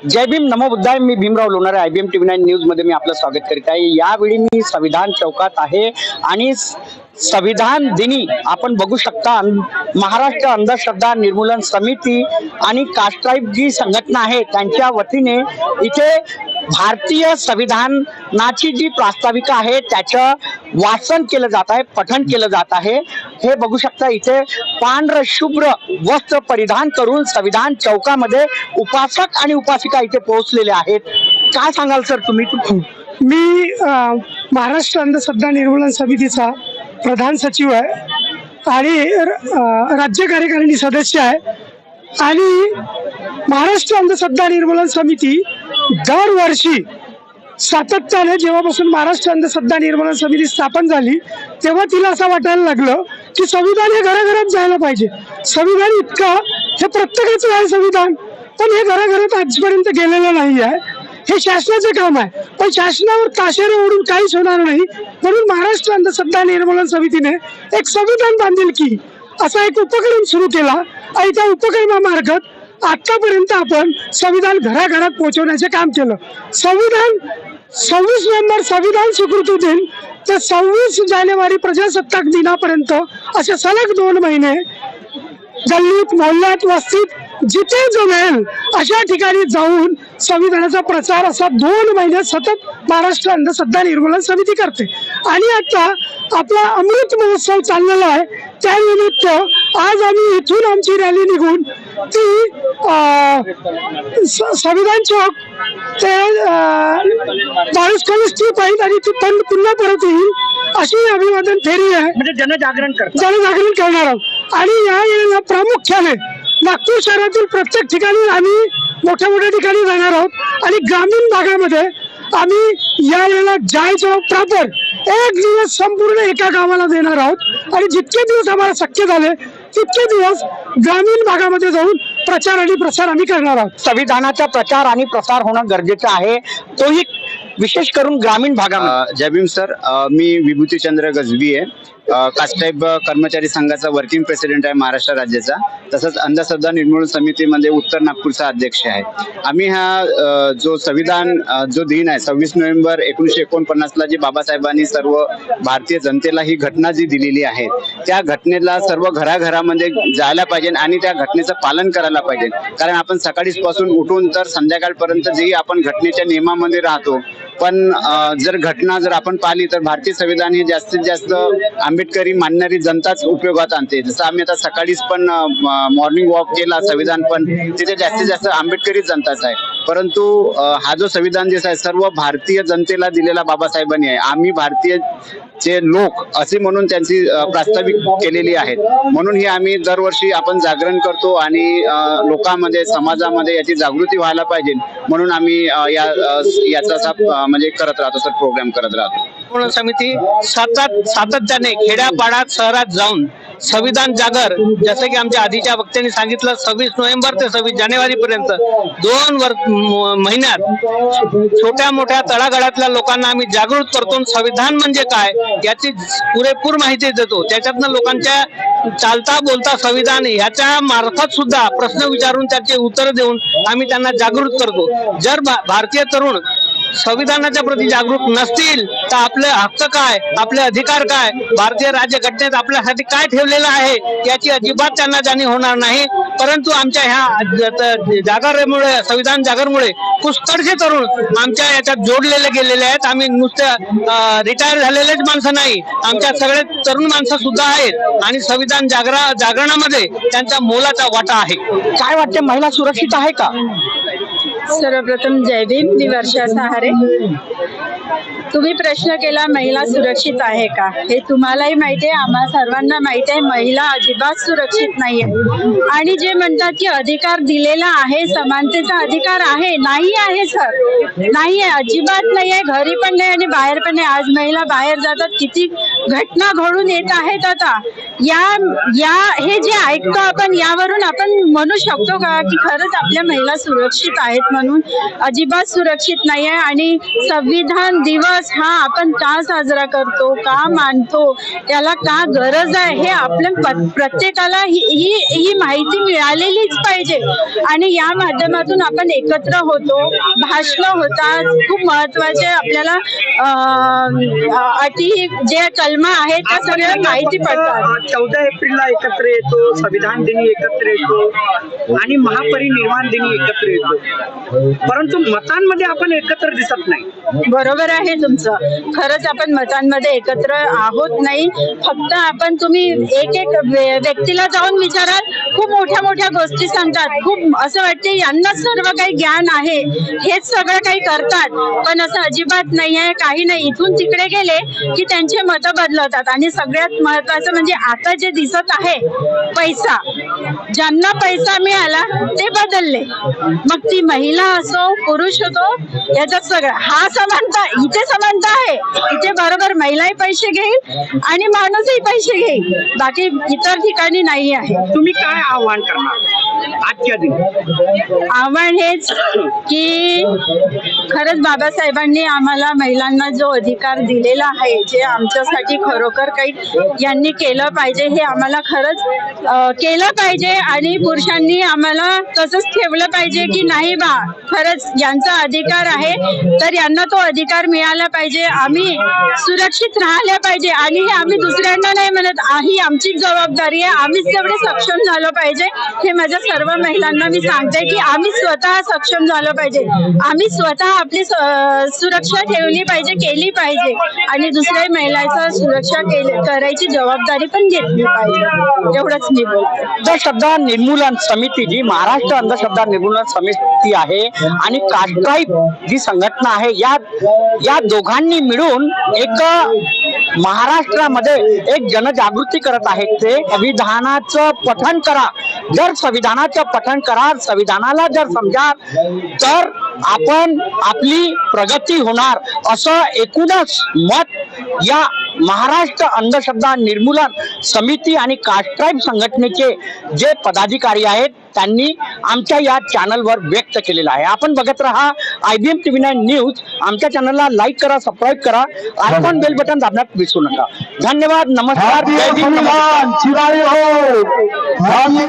जय भीम नमो बुद्धाय. मी Bhimrao Lonare I B M T V nine न्यूजमध्ये मी आपलं स्वागत करीत आहे. यावेळी मी संविधान चौकात आहे आणि संविधान दिनी आपण बघू शकता महाराष्ट्र अंधश्रद्धा निर्मूलन समिती आणि कास्ट्राईब जी संघटना आहे. त्यांच्या वतीने इथे भारतीय संविधानाची जी प्रास्ताविका आहे त्याचं वाचन केलं जात आहे पठण केलं जात आहे. हे बघू शकता इथे पांढर शुभ्र वस्त्र परिधान करून संविधान चौकामध्ये उपासक आणि उपासिका इथे पोहोचलेले आहेत. काय सांगाल सर तुम्ही मी महाराष्ट्र अंधश्रद्धा निर्मूलन समितीचा प्रधान सचिव आहे आणि राज्य कार्यकारिणी सदस्य आहे. आणि महाराष्ट्र अंधश्रद्धा निर्मूलन समिती दरवर्षी सातत्याने जेव्हापासून महाराष्ट्र अंधश्रद्धा निर्मूलन समिती स्थापन झाली तेव्हा तिला असं वाटायला लागलं की संविधान हे घराघरात जायला पाहिजे. संविधान इतकं हे प्रत्येकाचं आहे संविधान पण हे घराघरात आजपर्यंत गेलेलं नाही आहे. हे शासनाचं काम आहे. पण शासनावर ताशेरे ओढून काहीच होणार नाही. म्हणून महाराष्ट्र अंधश्रद्धा निर्मूलन समितीने एक संविधान बांधील की असा एक उपक्रम सुरू केला. आणि त्या उपक्रमामार्फत आतापर्यंत आपण संविधान घराघरात पोहोचवण्याचे काम केलं. संविधान सव्वीस नोव्हेंबर संविधान स्वीकृती दिन ते सव्वीस जानेवारी प्रजासत्ताक दिनापर्यंत असे सलग दोन महिने गल्लीत मोहल्ल्यात वस्तीत जिथे जमेल अशा ठिकाणी जाऊन संविधानाचा प्रचार असा दोन महिने सतत महाराष्ट्र अंधश्रद्धा निर्मूलन समिती करते. आणि आता आपला अमृत महोत्सव चाललेला आहे. त्यानिमित्त आज आम्ही इथून आमची रॅली निघून ती संविधान चौक ते बावीस कॉलेज स्ट्रीट आहे आणि तिथून पुन्हा परत येईल अशी अभिवादन फेरी आहे. म्हणजे जनजागरण जनजागरण करणार आहोत. आणि या प्रामुख्याने नागपूर शहरातील प्रत्येक ठिकाणी आम्ही मोठ्या मोठ्या ठिकाणी जाणार आहोत. आणि ग्रामीण भागामध्ये आम्ही या वेळेला जायचं प्रॉपर एक दिवस संपूर्ण एका गावाला देणार आहोत. आणि जितके दिवस आम्हाला शक्य झाले तितके दिवस ग्रामीण भागामध्ये जाऊन प्रचार आणि प्रसार आम्ही करणार आहोत. संविधानाचा प्रचार आणि प्रसार होणं गरजेचं आहे. तोही विशेष करून ग्रामीण भागामध्ये. अ, जय भीम सर मी विभूतीचंद्र गजबी आहे कास्टाईब कर्मचारी संघाचा वर्किंग प्रेसिडेंट आहे महाराष्ट्र राज्याचा. तसंच अंधश्रद्धा निर्मूलन समितीमध्ये उत्तर नागपूरचा अध्यक्ष आहे. आम्ही हा जो संविधान जो दिन आहे सव्वीस नोव्हेंबर एकोणीसशे एकोणपन्नासला जी बाबासाहेबांनी सर्व भारतीय जनतेला ही घटना जी दिलेली आहे त्या घटनेला सर्व घराघरामध्ये जायला पाहिजे आणि त्या घटनेचं पालन करायला पाहिजे. कारण आपण सकाळीच पासून उठून तर संध्याकाळपर्यंत जेही आपण घटनेच्या नियमामध्ये राहतो पण जर घटना जर आपण पाहिली तर भारतीय संविधान हे जास्तीत जास्त आंबेडकरी मानणारी जनताच उपयोगात आणते. जसं आम्ही आता सकाळीच पण मॉर्निंग वॉक केला संविधान पण तिथे जास्तीत जास्त आंबेडकरी जनताच आहे. परंतु हा जो संविधान देश आहे सर्व भारतीय जनतेला दिलेला बाबासाहेबांनी आहे. आम्ही भारतीय चे लोक असे म्हणून त्यांची प्रास्ताविक केलेली आहेत. म्हणून ही आम्ही दरवर्षी आपण जागरण करतो आणि लोकांमध्ये समाजामध्ये याची जागृती व्हायला पाहिजे. म्हणून आम्ही या याचा असा म्हणजे करत राहतो सर प्रोग्राम करत राहतो. समिती सतत सातत्याने खेड्यापाड्यात शहरात जाऊन संविधान जागर जसं की आमच्या आधीच्या वक्त्यांनी सांगितलं सव्वीस नोव्हेंबर ते सव्वीस जानेवारी पर्यंत दोन वर महिन्यात छोट्या मोठ्या तळागाळातल्या लोकांना आम्ही जागृत करतो. संविधान म्हणजे काय याची पुरेपूर माहिती देतो. त्याच्यातनं लोकांच्या चालता बोलता संविधान ह्याच्या मार्फत सुद्धा प्रश्न विचारून त्याचे उत्तर देऊन आम्ही त्यांना जागृत करतो. जर भारतीय तरुण संविधानाच्या प्रती जागरूक नसतील तर आपले हक्क काय? आपले अधिकार काय? भारतीय राज्यघटनेत आपल्यासाठी काय ठेवलेलं आहे? याची अजिबात त्यांना जाणीव होणार नाही. परंतु आमच्या ह्या जागरमुळे संविधान जागरमुळे पुष्कळचे तरुण आमच्या याच्यात जोडलेले गेलेले आहेत. आम्ही नुसत्या रिटायर झालेलेच माणसं नाही. आमच्या सगळे तरुण माणसं सुद्धा आहेत. आणि संविधान जागरा जागरणामध्ये त्यांचा मोलाचा वाटा आहे. काय वाटते महिला सुरक्षित आहे का? सर्वप्रथम जय भीम. मी वर्षा सहारे. तुम्ही प्रश्न केला महिला सुरक्षित आहे का? हे तुम्हालाही माहिती आहे आम्हा सर्वांना माहिती आहे महिला अजिबात सुरक्षित नाही आहे आणि जे म्हणतात की अधिकार दिलेला आहे समानतेचा अधिकार आहे नाही आहे सर. नाही आहे अजिबात नाही आहे घरी पण नाही आणि बाहेर पण नाही. आज महिला बाहेर जातात किती घटना घडून येत आहेत आता. या या हे जे ऐकतो आपण यावरून आपण म्हणू शकतो का की खरंच आपल्या महिला सुरक्षित आहेत म्हणून? अजिबात सुरक्षित नाही आहे आणि संविधान दिवस दिवस हा आपण का साजरा करतो का मानतो त्याला का गरज आहे हे आपल्या प्रत्येकाला ही ही ही माहिती मिळालेलीच पाहिजे. आणि या माध्यमातून आपण एकत्र होतो भाषण होतात खूप महत्त्वाचे आपल्याला अटी जे कलमा आहेत त्या सगळ्या माहिती पडतात. चौदा एप्रिलला एकत्र येतो संविधान दिनी एकत्र येतो आणि महापरिनिर्वाण दिनी एकत्र येतो. परंतु मतांमध्ये आपण एकत्र दिसत नाही. बरोबर आहे तुमचं. खरंच आपण मतांमध्ये एकत्र आहोत नाही. फक्त आपण तुम्ही एक एक व्यक्तीला जाऊन विचाराल. खूप मोठ्या मोठ्या गोष्टी सांगतात. खूप असं वाटते यांना सर्व काही ज्ञान आहे. हेच सगळं काही करतात. पण असं अजिबात नाही आहे काही नाही. इथून तिकडे गेले की त्यांचे मतं बदलवतात आणि सगळ्यात महत्वाचं म्हणजे आता जे दिसत आहे पैसा. ज्यांना पैसा मिळाला ते बदलले. मग ती महिला असो पुरुष असो याच्यात सगळं. हा समानता इथे समानता आहे. इथे बरोबर महिलाही पैसे घेईल आणि माणूसही पैसे घेईल. बाकी इतर ठिकाणी नाही आहे. तुम्ही काय आव्हान करणार? आजच्या दिनी. आव्हान हेच की खरंच बाबासाहेबांनी आम्हाला महिलांना जो अधिकार दिलेला आहे जे आमच्यासाठी खरोखर काही यांनी केलं पाहिजे हे आम्हाला खरंच केलं पाहिजे आणि पुरुषांनी आम्हाला तसंच ठेवलं पाहिजे की नाही बा खरंच यांचा अधिकार आहे. तर यांना तो अधिकार मिळाला पाहिजे. आम्ही सुरक्षित राहिल्या पाहिजे आणि हे आम्ही दुसऱ्यांना नाही म्हणत ही आमची जबाबदारी आहे. आम्हीच तेवढे सक्षम झालं पाहिजे हे माझ्या सर्व महिलांना मी सांगते की आम्ही स्वतः सक्षम झालं पाहिजे. आम्ही स्वतः आपली सुरक्षा ठेवली पाहिजे केली पाहिजे. आणि दुसऱ्या महिलांचा सुरक्षा करायची जबाबदारी पण घेतली पाहिजे. एवढंच मी बोलते. अंधश्रद्धा निर्मूलन समिती जी महाराष्ट्र अंधश्रद्धा निर्मूलन समिती आहे आणि कास्ट्राईब जी संघटना आहे या या दोघांनी मिळून एक महाराष्ट्रामध्ये एक जनजागृती करत आहेत. ते संविधानाचं पठण करा. जर संविधानाचं पठण करा संविधानाला जर समजा तर आपण आपली प्रगती होणार असं एकूणच मत या महाराष्ट्र अंधश्रद्धा निर्मूलन समिती आणि कास्ट्राईब संघटनेचे जे पदाधिकारी आहेत त्यांनी आमच्या या चॅनलवर व्यक्त केलेला आहे. आपण बघत राहा I B M TV nine news. आमच्या चॅनलला लाईक करा सबस्क्राईब करा. आयकॉन बेल बटन दाबण्यात विसरू नका. धन्यवाद नमस्कार.